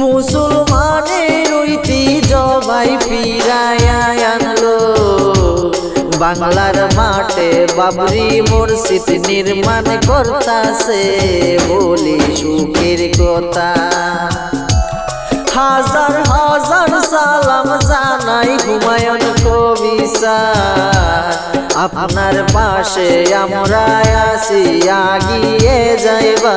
মুসলমানের ঐতিহ্যবাই ফিরায়া আনলো। বাংলার মাঠে বাবরি মসজিদ নির্মাণ করতাছে, বলি সুখের কথা। হাজার হাজার সালাম জানাই হুমায়ুন কবিসা আপনার পাশে আমরা আসি আগিয়ে যাইবা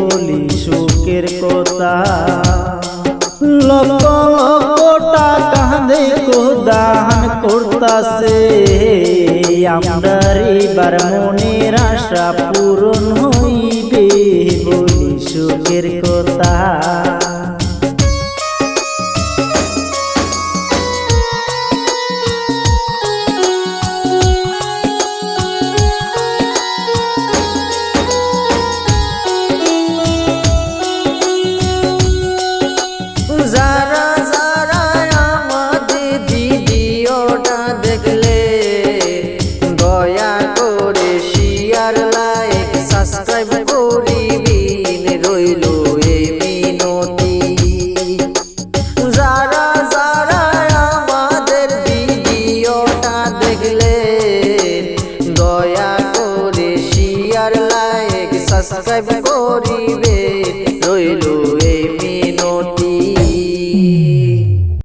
লক্ষ লক্ষ টাকা দান করতাছে। আমরা এবার মনের আশা পূরণ হইবে বলি সুখের কথা। সাবস্ক্রাইব করিবিন রইল এ মিনতি। যারা যারা আমাদের ভিডিওটা দেখলে দয়া করে শিয়ার লাইক সাবস্ক্রাইব করিবে রইল